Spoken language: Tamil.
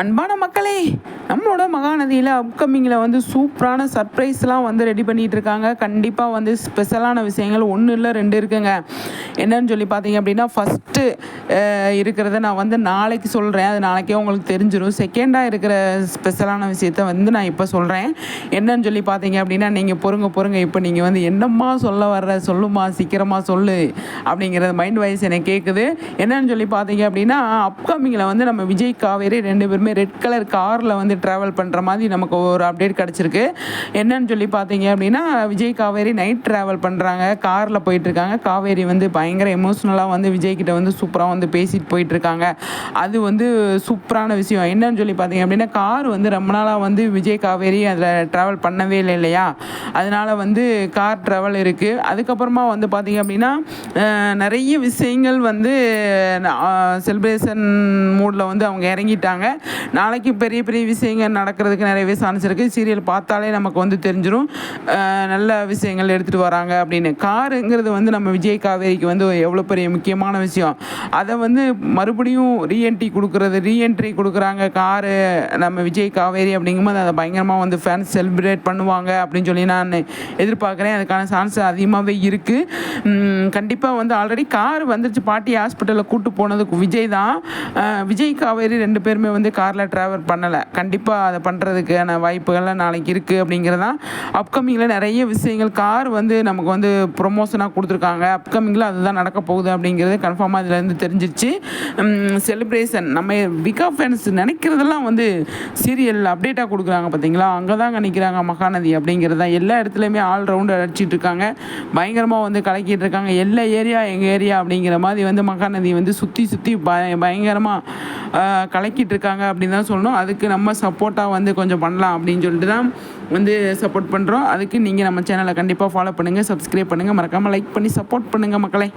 அன்பான மக்களே நம்மளோட மகாநதியில் அப்கமிங்கில் வந்து சூப்பரான சர்ப்ரைஸ்லாம் வந்து ரெடி பண்ணிகிட்டு இருக்காங்க கண்டிப்பாக வந்து ஸ்பெஷலான விஷயங்கள் ஒன்று இல்லை ரெண்டு இருக்குங்க. என்னன்னு சொல்லி பார்த்தீங்க அப்படின்னா ஃபஸ்ட்டு இருக்கிறத நான் வந்து நாளைக்கு சொல்கிறேன் அது நாளைக்கே உங்களுக்கு தெரிஞ்சிடும் செகண்டாக இருக்கிற ஸ்பெஷலான விஷயத்த வந்து நான் இப்போ சொல்கிறேன் என்னன்னு சொல்லி பார்த்தீங்க அப்படின்னா நீங்கள் பொறுங்க பொறுங்க. இப்போ நீங்கள் வந்து என்னம்மா சொல்ல வர்ற? சொல்லுமா சீக்கிரமாக சொல்லு அப்படிங்கிறது மைண்ட் வைஸ் எனக்கு கேட்குது என்னன்னு சொல்லி பார்த்தீங்க அப்படின்னா அப்கமிங்கில் வந்து நம்ம விஜய் காவேரி ரெண்டு பேருமே ரெட் கலர் காரில் வந்து ட்ராவல் பண்ணுற மாதிரி நமக்கு ஒரு அப்டேட் கிடச்சிருக்கு. என்னன்னு சொல்லி பார்த்தீங்க அப்படின்னா விஜய் காவேரி நைட் ட்ராவல் பண்ணுறாங்க காரில் போயிட்டுருக்காங்க. காவேரி வந்து பயங்கர எமோஷ்னலாக வந்து விஜய்கிட்ட வந்து சூப்பராக வந்து பேசிட்டு போயிட்டுருக்காங்க. அது வந்து சூப்பரான விஷயம். என்னன்னு சொல்லி பார்த்தீங்க அப்படின்னா கார் வந்து ரொம்ப நாளாக வந்து விஜய் காவேரி அதில் ட்ராவல் பண்ணவே இல்லை இல்லையா? அதனால் வந்து கார் ட்ராவல் இருக்குது அதுக்கப்புறமா வந்து பார்த்தீங்க அப்படின்னா நிறைய விஷயங்கள் வந்து செலிப்ரேஷன் மூடில் வந்து அவங்க இறங்கிட்டாங்க. நாளைக்கு பெரிய பெரிய விஷயங்கள் நடக்கிறதுக்கு நிறையவே சான்ஸ் இருக்குது சீரியல் பார்த்தாலே நமக்கு வந்து தெரிஞ்சிடும் நல்ல விஷயங்கள் எடுத்துகிட்டு வராங்க அப்படின்னு. காருங்கிறது வந்து நம்ம விஜய் காவேரிக்கு வந்து எவ்வளோ பெரிய முக்கியமான விஷயம். அதை வந்து மறுபடியும் ரீஎன்ட்ரி கொடுக்குறது ரீஎன்ட்ரி கொடுக்குறாங்க காரு நம்ம விஜய் காவேரி அப்படிங்கும்போது அதை பயங்கரமாக வந்து ஃபேன்ஸ் செலிப்ரேட் பண்ணுவாங்க அப்படின்னு சொல்லி நான் எதிர்பார்க்குறேன். அதுக்கான சான்ஸ் அதிகமாகவே இருக்குது கண்டிப்பாக வந்து ஆல்ரெடி கார் வந்துருச்சு. பாட்டி ஹாஸ்பிட்டலில் கூட்டு போனதுக்கு விஜய் தான். விஜய் காவேரி ரெண்டு பேருமே வந்து காரில் ட்ராவல் பண்ணலை. கண்டிப்பாக அதை பண்ணுறதுக்கான வாய்ப்புகள்லாம் நாளைக்கு இருக்குது அப்படிங்கிறது தான் அப்கமிங்கில் நிறைய விஷயங்கள். கார் வந்து நமக்கு வந்து ப்ரொமோஷனாக கொடுத்துருக்காங்க. அப்கமிங்கில் அதுதான் நடக்க போகுது அப்படிங்கிறது கன்ஃபார்மாக இதுலேருந்து தெரிஞ்சிருச்சு. செலிப்ரேஷன் நம்ம பிகா ஃபேன்ஸ் நினைக்கிறதெல்லாம் வந்து சீரியல் அப்டேட்டாக கொடுக்குறாங்க பார்த்தீங்களா அங்கே தாங்க நிற்கிறாங்க மகாநதி அப்படிங்கிறது. தான் எல்லா இடத்துலையுமே ஆல் ரவுண்டு அடிச்சிட்டு இருக்காங்க. பயங்கரமாக வந்து கலக்கிட்டு இருக்காங்க. எல்லா ஏரியா எங்கள் ஏரியா அப்படிங்கிற மாதிரி வந்து மகாநதி வந்து சுற்றி சுற்றி பய பயங்கரமாக கலக்கிட்டு இருக்காங்க அப்படின்னு தான் சொல்லணும். அதுக்கு நம்ம சப்போர்ட்டாக வந்து கொஞ்சம் பண்ணலாம் அப்படின்னு சொல்லிட்டு தான் வந்து சப்போர்ட் பண்ணுறோம் அதுக்கு நீங்கள் நம்ம சேனலை கண்டிப்பாக ஃபாலோ பண்ணுங்கள் சப்ஸ்கிரைப் பண்ணுங்கள் மறக்காமல் லைக் பண்ணி சப்போர்ட் பண்ணுங்கள் மக்களை.